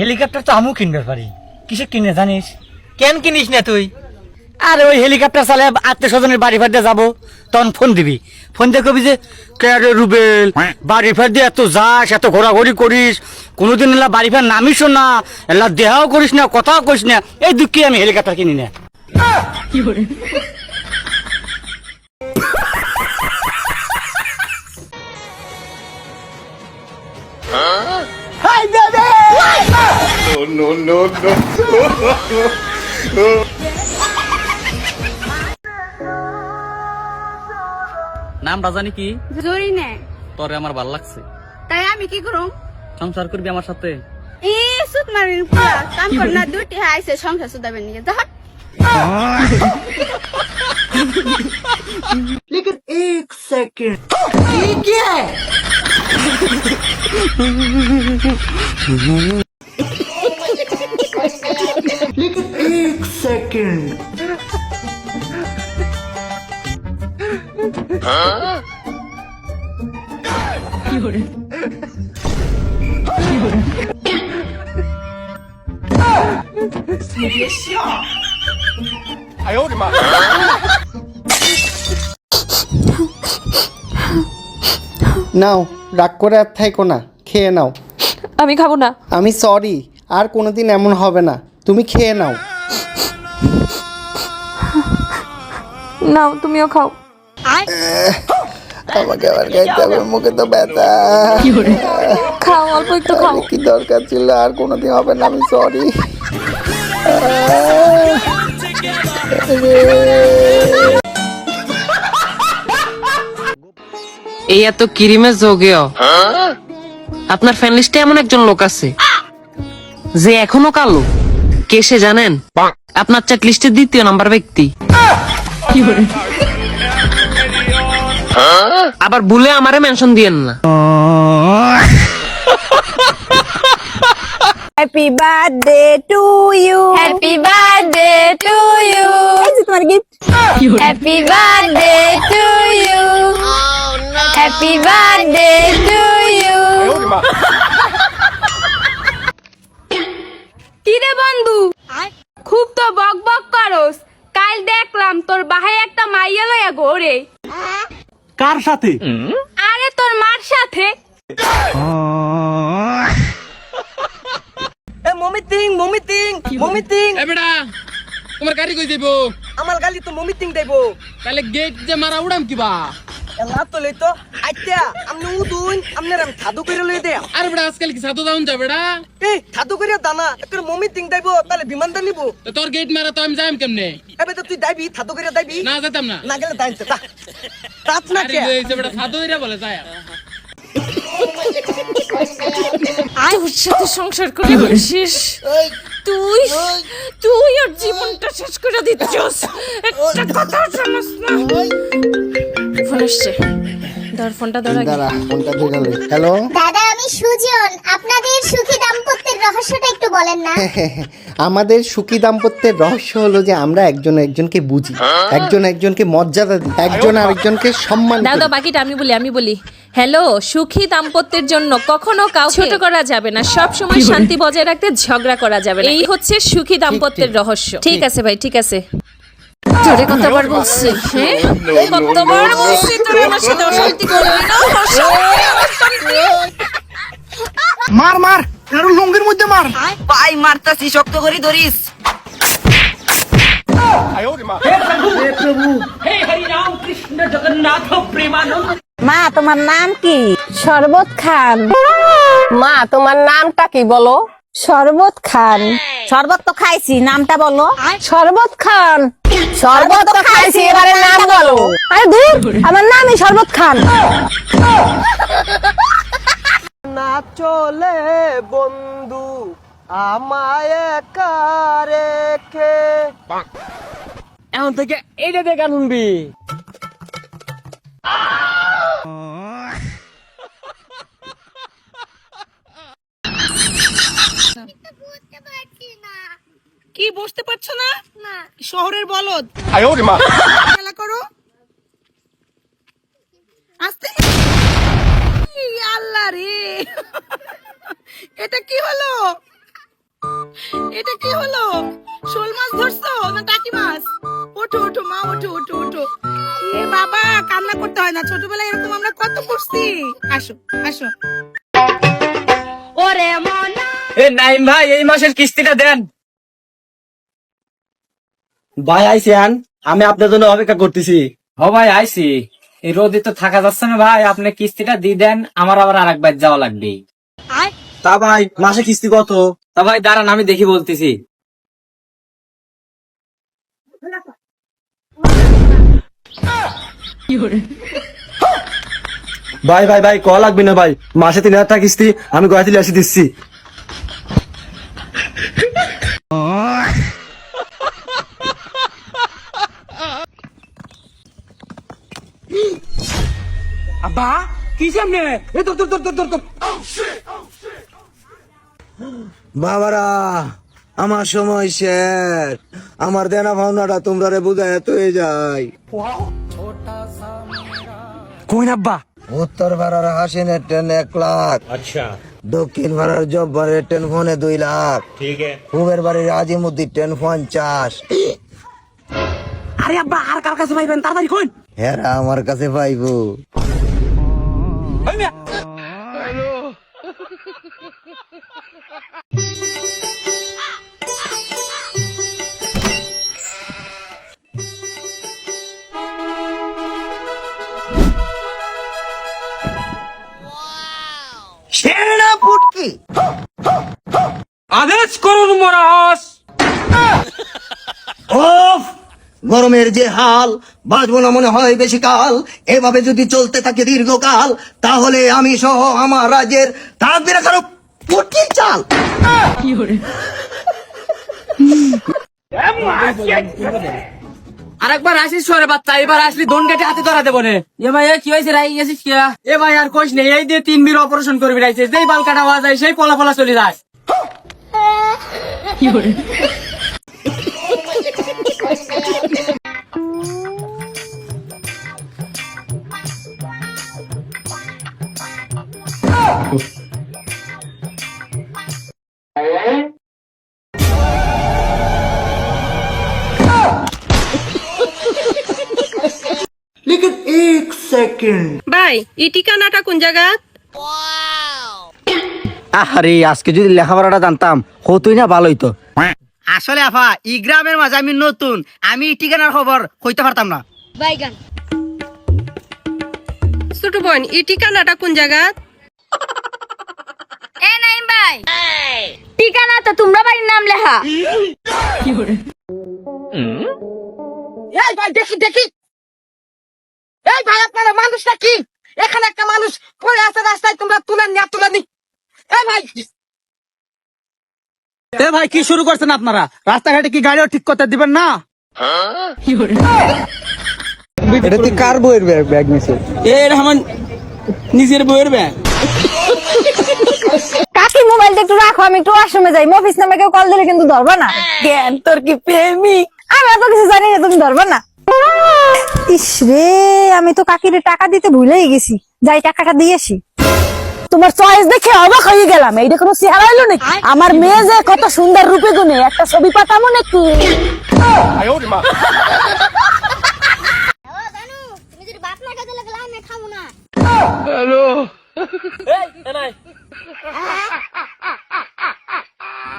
Helicopter তো আমিও কিনতে পারি। কিসে কিনে, জানিস? কেন কিনিস না তুই? আরে ওই হেলিকপ্টার চালে আত্মীয় স্বজনের বাড়ি ফাড়তে যাব, তখন ফোন দিবি। ফোন দিয়ে কবি যে, কে রে রুবেল, বাড়ি ফের দিয়ে এত যাস, এত ঘোরাঘুরি করিস, কোনোদিন এলা বাড়ি ফের নামিস না, এলা দেহাও করিস না, কথাও করিস না, এই দুঃখে আমি হেলিকপ্টার কিনি না। নামটা জানি কি? জরি নে। তোরে আমার ভালো লাগছে। তাই আমি কি করুম? সংসার করবি আমার সাথে? এ সুত মারিন পুরা কাম কর না দুটি আইছে সংসার সুদাবেন নিয়ে। যা নাও রাগ করে আর থাইকো না খেয়ে নাও। আমি খাব না। আমি সরি আর কোনোদিন এমন হবে না। তুমি খেয়ে নাও। নাও তুমিও খাও। আমাকে আবার খাইতে হবে মুখে তো ব্যথা। খাও অল্প একটু খাও। কি দরকার ছিল আর কোনোদিন হবে না আমি সরি এই এত কিরিমে যোগেও আপনার ফ্যান লিস্টে এমন একজন লোক আছে যে এখনও কালো। কে সে জানেন? আপনার চ্যাট লিস্টের দ্বিতীয় নাম্বার ব্যক্তি। আবার ভুলে আমারে মেনশন দিয়েন না। Happy birthday to you happy birthday to you এই যে তোমার gift happy birthday to you happy birthday to you কি রে বন্ধু? খুব তো বক বক করস। কাল দেখলাম তোর বাহাই একটা মাইয়া লইয়া গোরে কার সাথে? আরে তোর মার সাথে। এ মমিতিং মমিতিং মমিতিং। এ বেটা তোমার গাড়ি কই দেবো আমার গালি তো মমিতিং দেবো। তাহলে গেট যে মারা উড়াম কিবা? এলা তো লই তো আইতা আমনে উদুন আমনে রাম খাদু করে লই দে আরে বেটা আজকাল কি সাতো দাউন যা বেটা? এই খাদু করে দানা একর মমিতিং দেব তাহলে বিমান দা নিব। তো তোর গেট মারা তো আমি যাইম কেমনে? এবে তো তুই দাইবি দাইবি। না যেতাম না। না গেলে দাইতে তা তাত না আরে কে? এই বেটা সাতো দিরা বলে যায়। তোর সাথে সংসার করে বসিস। তুই তুই ওর জীবনটা শেষ করে দিচ্ছস। একটা কথা শুনস না। ফোন আসছে। ধর ফোনটা ধর দাঁড়া ফোনটা ধরে গেল হ্যালো দাদা আমি সুজন। আপনাদের সুখী দাম্পত্যের রহস্যটা একটু বলেন না। আমাদের সুখী দাম্পত্যের রহস্য হলো যে আমরা একজন একজনকে বুঝি। একজন একজনকে মর্যাদা দিই। একজন আরেকজনকে সম্মান দাও দাও বাকিটা আমি বলি আমি বলি। হ্যালো সুখী দাম্পত্যের জন্য কখনো কাউ ছোট করা যাবে না। সব সময় শান্তি বজায় রাখতে ঝগড়া করা যাবে না। এই হচ্ছে সুখী দাম্পত্যের রহস্য। ঠিক আছে ভাই ঠিক আছে। জোরে কতবার বলছি হ্যাঁ? কতবার বলছি তোর আমার সাথে অশান্তি করবি না অশান্তি মার মার আর লুঙ্গির মধ্যে মার। পাই মারতাছি শক্ত করে ধরিস। মা তোমার নাম কি? শরবত খান। মা তোমার নামটা কি বলো? শরবত খান। শরবত তো খাইছি নামটা বলো। শরবত খান। শরবত তো খাইছি এবারে নাম বলো। আরে দূর আমার নামই শরবত খান। না চলে বন্ধু আমায় একা রেখে। এখন থেকে এইটা দেখে শুনবি। বসতে পারছ না? শহরের বলদ। খেলা করো। আস্তে আল্লাহ রে। এটা কি হলো? এটা কি হলো? শোল মাছ ধরছো না টাকি মাছ? ওঠো ওঠো মা ওঠো ওঠো ওঠো। এ বাবা কান্না করতে হয় না। ছোটবেলায় এরকম আমরা কত করছি। আসো আসো। এ নাইম ভাই এই মাসের কিস্তিটা দেন। ভাই আইসিয়ান আমি আপনার জন্য অপেক্ষা করতেছি। হ ভাই আইসি। এই রোদে তো থাকা যাচ্ছে না ভাই। আপনি কিস্তিটা দিয়ে দেন আমার আবার আর একবার যাওয়া লাগবে। তা ভাই মাসে কিস্তি কত? তা ভাই দাঁড়ান আমি দেখি বলতেছি। ভাই ভাই ভাই কল লাগবে না ভাই। মাসে তিন হাজার টাকা কিস্তি আমি গয়াতিলে এসে দিচ্ছি। বাবারা আমার সময় শেষ। আমার দেনা ভাবনাটা তোমরা রে বুঝায় এত হয়ে যায়। কোন আব্বা? উত্তর ভাড়ার হাসিনের ট্রেন এক লাখ। আচ্ছা। দক্ষিণ ভাড়ার জব্বারের ট্রেন ফোনে দুই লাখ। ঠিক পূবের বাড়ির আজিমুদ্দির ট্রেন পঞ্চাশ। আরে আব্বা আর কার কাছে পাইবেন? তাড়াতাড়ি কোন হেরা আমার কাছে পাইবো। সেরা ফুটকি আদেশ করুন মরাস ওফ গরমের যে হাল বাঁচবো না মনে হয় বেশি কাল। এভাবে যদি চলতে থাকে দীর্ঘকাল তাহলে আমি সহ আমার রাজ্যের থাকবে না কারও পুটির চাল। আরেকবার আসিস সরে বাচ্চা এবার আসলি দন কেটে হাতে ধরা দেবো নে। এ ভাই কি হয়েছে রাই গেছিস কি? এ ভাই আর কোশ নেই এই দিয়ে তিন বীর অপারেশন করবি রাইছে যেই বাল কাটা হওয়া যায় সেই পলা পলা চলে যায় ভাই এই ঠিকানাটা কোন জায়গা আরে আজকে যদি লেখাপড়াটা জানতাম হতোই না ভালোই তো আসলে আফা ই গ্রামের মাঝে আমি নতুন। আমি ঠিকানার খবর কইতে পারতাম না। বাইগান। ছোট বোন এই ঠিকানাটা কোন জায়গা? এ নাইম ভাই। ঠিকানা তো তোমরা বাড়ির নাম লেখা। এই ভাই দেখি দেখি। এই ভাই আপনারা মানুষটা কি এখানে একটা মানুষ পড়ে আছে রাস্তায় তোমরা তুলে না তুলে নি। এই ভাই এ ভাই কি শুরু করছেন আপনারা? রাস্তাঘাটে কি গাড়িও ঠিক করতে দিবেন না? এটা তুই কার বইয়ের ব্যাগ ব্যাগ নিছে এর আমার নিজের বইয়ের ব্যাগ। কাকি মোবাইলটা একটু রাখো আমি একটু আশ্রমে যাই। মফিস নামে কেউ কল দিলে কিন্তু ধরবা না। জ্ঞান তোর কি প্রেমিক? আমি এত কিছু জানি না তুমি ধরবা না। ইস রে আমি তো কাকিরে টাকা দিতে ভুলেই গেছি। যাই টাকাটা দিয়েছি তোমার চয়েস দেখে অবাক হয়ে গেলাম। এইটা কোনো চেহারা হইল নাকি? আমার মেয়ে যে কত সুন্দর রূপে গুনে একটা ছবি পাঠামো নাকি?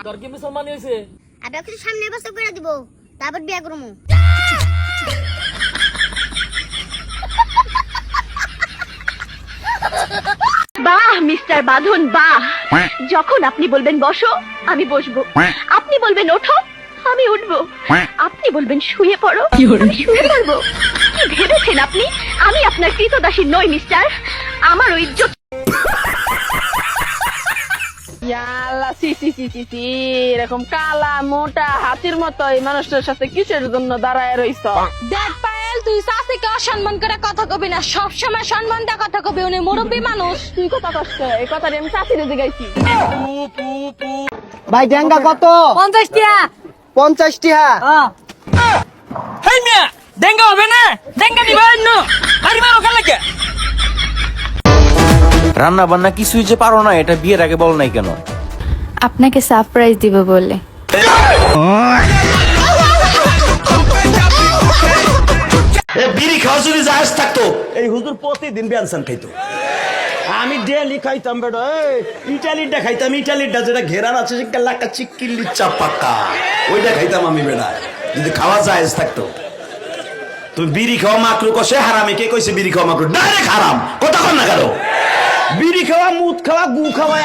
তোর কি মুসলমান হয়েছে আবার কিছু সামনে বছর করে দিব তারপর বিয়া করব বাহ মিস্টার বাঁধন বাহ। যখন আপনি বলবেন বসো আমি বসবো। আপনি বলবেন ওঠো আমি উঠবো। আপনি বলবেন শুয়ে পড়ো আমি শুয়ে পড়ব। কি ভেবেছেন আপনি? আমি আপনার কৃতদাসী নই মিস্টার। আমার ওই ইজ্জত আল্লাহ সি সি সি সি সি এরকম কালা মোটা হাতির মতো এই মানুষটার সাথে কিসের জন্য দাঁড়ায় রইছ? দেখ তুই শাসিকে অসম্মান করে কথা কবি না। সব সময় সম্মান দিয়ে কথা কবি উনি মুরব্বী মানুষ। তুই কথা কষ্ট? এই কথাটি আমি চাষিরে জিগাইছি। ভাই ডেঙ্গা কত? পঞ্চাশ টিয়া পঞ্চাশ টিহা হেই মিয়া ডেঙ্গা হবে না? ডেঙ্গা দিবেন না আরে মারো কালে রান্না বান্না কিছুই যে পারো না এটা বিয়ের আগে বল নাই কেন? আপনাকে সারপ্রাইজ দিব বলে বিড়ি খাওয়া যদি জাহাজ থাকতো এই হুজুর প্রতিদিন বেনসান খাইতো। আমি ডেলি খাইতাম বেটা এই, ইটালিটা খাইতাম ইটালিটা যেটা ঘেরান আছে সে লাকা চিক্কিল্লি চাপাক্কা ওইটা খাইতাম আমি বেটা যদি খাওয়া জায়েজ থাকতো। তুমি বিড়ি খাওয়া মাকরু কষে হারামে কে কইছে বিড়ি খাওয়া মাকরু? ডাইরেক্ট হারাম কথা কন না কারও বিড়ি খাওয়া মুদ খাওয়া গু খাওয়া।